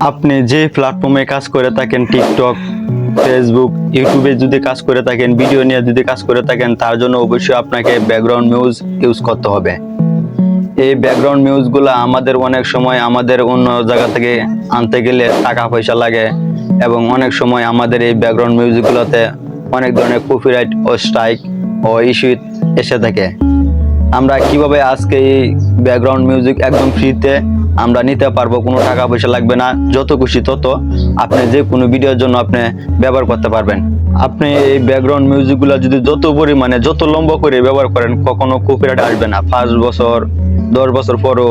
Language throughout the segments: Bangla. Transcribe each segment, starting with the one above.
আপনি যে প্ল্যাটফর্মে কাজ করে থাকেন টিকটক ফেসবুক ইউটিউবে যদি কাজ করে থাকেন ভিডিও নিয়ে যদি কাজ করে থাকেন, তার জন্য অবশ্যই আপনাকে ব্যাকগ্রাউন্ড মিউজ ইউজ করতে হবে। এই ব্যাকগ্রাউন্ড মিউজগুলো আমাদের অনেক সময় আমাদের অন্য জায়গা থেকে আনতে গেলে টাকা পয়সা লাগে এবং অনেক সময় আমাদের এই ব্যাকগ্রাউন্ড মিউজিকগুলোতে অনেক ধরনের কপিরাইট ও স্ট্রাইক ও ইস্যু এসে থাকে। আমরা কীভাবে আজকে এই ব্যাকগ্রাউন্ড মিউজিক একদম ফ্রিতে আমরা নিতে পারব, কোনো টাকা পয়সা লাগবে না, যত খুশি তত। আপনি যে কোনো ভিডিওর জন্য আপনি ব্যবহার করতে পারবেন। আপনি এই ব্যাকগ্রাউন্ড মিউজিকগুলো যদি যত পরিমাণে, যত লম্বা করে ব্যবহার করেন, কখনো কপিরাইট আসবে না। পাঁচ বছর, দশ বছর পরও,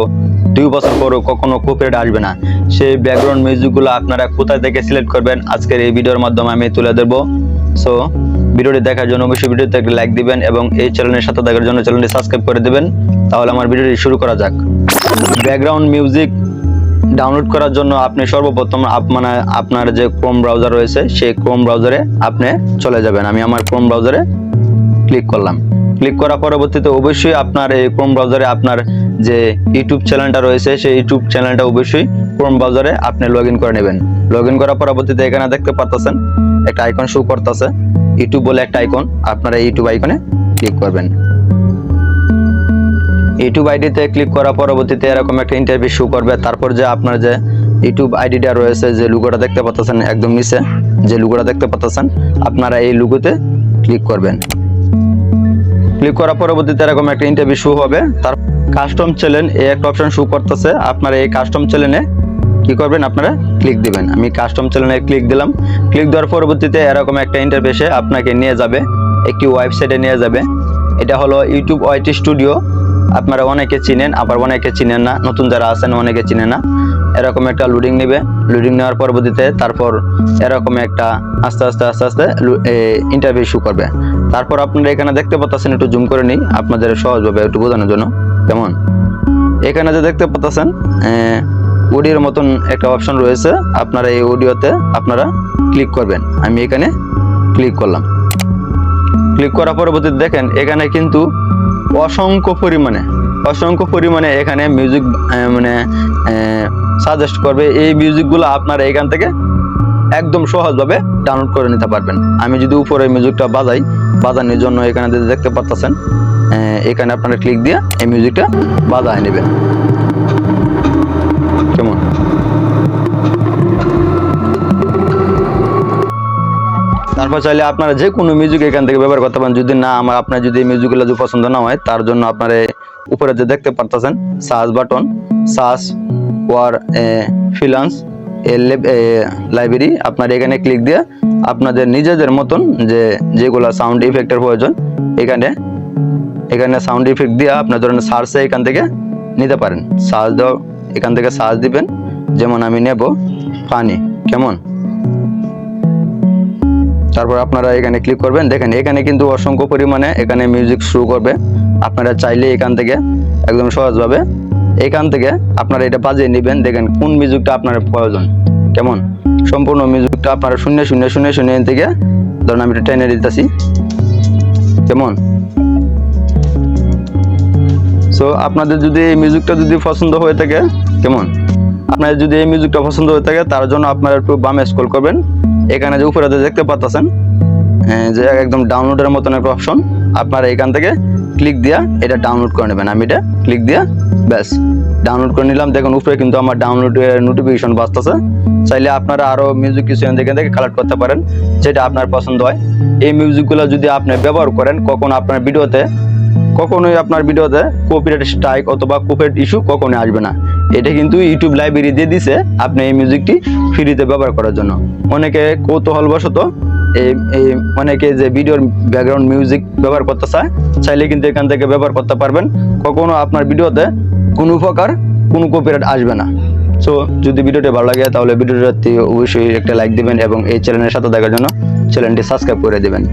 দুই বছর পরও কখনো কপিরাইট আসবে না। সেই ব্যাকগ্রাউন্ড মিউজিকগুলো আপনারা কোথায় থেকে সিলেক্ট করবেন, আজকের এই ভিডিওর মাধ্যমে আমি তুলে দেবো সো ভিডিওটি দেখার জন্য অবশ্যই ভিডিওতে একটা লাইক দিবেন এবং এই চ্যানেলের সাথে দেখার জন্য চ্যানেলটি সাবস্ক্রাইব করে দিবেন। তাহলে আমার ভিডিওটি শুরু করা যাক। ব্যাকগ্রাউন্ড মিউজিক ডাউনলোড করার জন্য আপনি সর্বপ্রথম মানে আপনার যে ক্রোম ব্রাউজার রয়েছে, সেই ক্রোম ব্রাউজারে আপনি চলে যাবেন। আমি আমার ক্রোম ব্রাউজারে ক্লিক করলাম। ক্লিক করার পরবর্তীতে অবশ্যই আপনার এই ক্রোম ব্রাউজারে আপনার যে ইউটিউব চ্যানেলটা রয়েছে, সেই ইউটিউব চ্যানেলটা অবশ্যই ক্রোম ব্রাউজারে আপনি লগ করে নেবেন। লগ করার পরবর্তীতে এখানে দেখতে পাচ্ছেন একটা আইকন শো করতেছে। ইউটিউব বলে একটা আইকন আপনারা ইউটিউব আইকনে ক্লিক করবেন। ইউটিউব আইডিতে ক্লিক করার পরবর্তীতে এরকম একটা ইন্টারভিউ শো করবে। তারপর যে আপনার যে ইউটিউব আইডিটা রয়েছে, যে লুগোটা দেখতে পাচ্ছেন একদম নিচে, যে লুগোটা দেখতে পাচ্ছেন, আপনারা এই লুগোতে ক্লিক করবেন। ক্লিক করার পরবর্তীতে এরকম একটা ইন্টারভিউ শো হবে। তার কাস্টম চ্যানেল এই একটা অপশন শো করতেছে। আপনারা এই কাস্টম চ্যানেলে কি করবেন? আপনারা ক্লিক দিবেন। আমি কাস্টম চ্যানেলে ক্লিক দিলাম। ক্লিক দেওয়ার পরবর্তীতে এরকম একটা ইন্টারফেসে আপনাকে নিয়ে যাবে। একটি ওয়েবসাইটে নিয়ে যাবে। এটা হলো ইউটিউব ওয়াইটি স্টুডিও। আপনারা অনেকে চিনেন, আবার অনেকে চিনেন না। নতুন যারা আছেন, অনেকে চিনেন না। এরকম একটা লোডিং নেবে। লোডিং নেওয়ার পরবর্তীতে তারপর এরকম একটা আস্তে আস্তে আস্তে আস্তে ইন্টারভিউ শু করবে। তারপর আপনারা এখানে দেখতে পাচ্ছেন একটু জুম করে নিই। আপনাদের সহজভাবে একটু বোঝানোর জন্য। কেমন? এখানে যে দেখতে পাচ্ছেন অডিওর মতন একটা অপশন রয়েছে। আপনারা এই অডিওতে আপনারা ক্লিক করবেন। আমি এখানে ক্লিক করলাম। ক্লিক করার পরবর্তীতে দেখেন, এখানে কিন্তু অসংখ্য পরিমাণে অসংখ্য পরিমাণে এখানে মিউজিক মানে সাজেস্ট করবে। এই মিউজিকগুলো আপনারা এখান থেকে একদম সহজভাবে ডাউনলোড করে নিতে পারবেন। আমি যদি উপরে মিউজিকটা বাজাই, বাজানোর জন্য এখানে যদি দেখতে পাচ্ছেন এখানে আপনারা ক্লিক দিয়ে এই মিউজিকটা বাজায় নেবেন। তারপর চাইলে আপনারা যে কোনো মিউজিক এখান থেকে ব্যবহার করতে পারেন। যদি না, আমার আপনার যদি মিউজিকগুলো যদি পছন্দ না হয়, তার জন্য আপনার উপরে যে দেখতে পারতেছেন সার্চ বাটন সার্চ ওয়ার ফিলান্স লাইব্রেরি আপনার এখানে ক্লিক দিয়ে আপনাদের নিজেদের মতন যে, যেগুলো সাউন্ড ইফেক্টের প্রয়োজন, এখানে এখানে সাউন্ড ইফেক্ট দিয়ে আপনার ধরেন সার্চে এখান থেকে নিতে পারেন। সার্চ দাও, এখান থেকে সার্চ দিবেন। যেমন আমি নেব পানি কেমন? তারপর আপনারা এখানে ক্লিক করবেন। দেখেন, এখানে কিন্তু অসংখ্য পরিমাণে এখানে মিউজিক শুরু করবে। আপনারা চাইলে এখান থেকে একদম সহজভাবে এখান থেকে আপনারা এটা বাজিয়ে নেবেন। দেখেন, কোন মিউজিকটা আপনার প্রয়োজন? কেমন? সম্পূর্ণ মিউজিকটা আপনারা শূন্য শূন্য শূন্য শূন্য থেকে, ধরুন আমি এটা টেনে দিতেছি কেমন? সো আপনাদের যদি এই মিউজিকটা যদি পছন্দ হয়ে থাকে, কেমন? আপনাদের যদি এই মিউজিকটা পছন্দ হয়ে থাকে, তার জন্য আপনারা একটু বামে স্ক্রল করবেন। এখানে যে উপরে দেখতে পাচ্ছেন যে একদম ডাউনলোডের মতন একটা অপশন আপনারা এখান থেকে ক্লিক দিয়া এটা ডাউনলোড করে নেবেন। আমি এটা ক্লিক দিয়া, ব্যাস ডাউনলোড করে নিলাম। দেখুন, উপরে কিন্তু আমার ডাউনলোডের নোটিফিকেশন বাজতেছে। চাইলে আপনারা আরও মিউজিক কিছু এখান থেকে কালেক্ট করতে পারেন, যেটা আপনার পছন্দ হয়। এই মিউজিকগুলো যদি আপনি ব্যবহার করেন, কখন আপনার ভিডিওতে কখনোই আপনার ভিডিওতে কপিরাইট স্ট্রাইক অথবা কপিরাইট ইস্যু কখনোই আসবে না। এটা কিন্তু ইউটিউব লাইব্রেরি দিয়ে দিছে আপনি এই মিউজিকটি ফ্রিতে ব্যবহার করার জন্য। অনেকে কৌতূহলবশত এই এই অনেকে যে ভিডিওর ব্যাকগ্রাউন্ড মিউজিক ব্যবহার করতে চায়, চাইলে কিন্তু এখান থেকে ব্যবহার করতে পারবেন। কখনো আপনার ভিডিওতে কোনো প্রকার কোনো কপিরাইট আসবে না। সো যদি ভিডিওটি ভালো লাগে তাহলে ভিডিওটি অবশ্যই একটা লাইক দিবেন এবং এই চ্যানেলের সাথে দেখার জন্য চ্যানেলটি সাবস্ক্রাইব করে দেবেন।